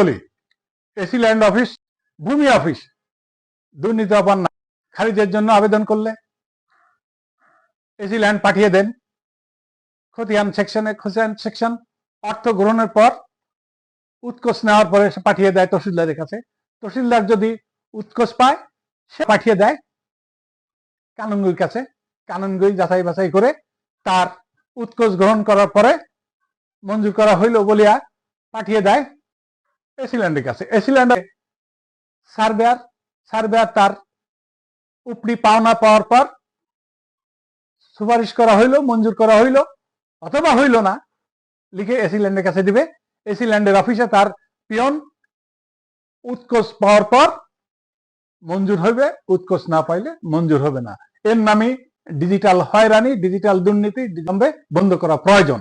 বলি AC land office, ভূমি office. দুর্নীতি অপন্ন খারিজের জন্য আবেদন করলে। এসি ল্যান্ড পাঠিয়ে দেন। খতিয়ান সেকশনে, খতিয়ান সেকশন, অর্থ গ্রহণের পর উৎকোষ নেওয়ার পরে সে পাঠিয়ে দেয় তহসিলদারের কাছে। তহসিলদার যদি উৎকোষ পায়, সে পাঠিয়ে দেয় কানুনগুলির কাছে। কানুনগুলি যাচাই বাছাই করে তার উৎকোষ গ্রহণ করার পরে মঞ্জুর করা হইল বলিয়া পাঠিয়ে দেয় এসিল্যান্ডের কাছে। এসিল্যান্ডে সার্ভেয়ার সার্ভেয়ার তার উপরি পাওনা পাওয়ার পর সুপারিশ করা হইল, মঞ্জুর করা হইল, অথবা হইল না, লিখে এসিল্যান্ডের কাছে দিবে। এসিল্যান্ডের অফিসে তার পিয়ন উৎকোষ পাওয়ার পর মঞ্জুর হইবে উৎকোষ না পাইলে মঞ্জুর হবে না। এর নামে ডিজিটাল হয়রানি, ডিজিটাল দুর্নীতি বন্ধ করা প্রয়োজন।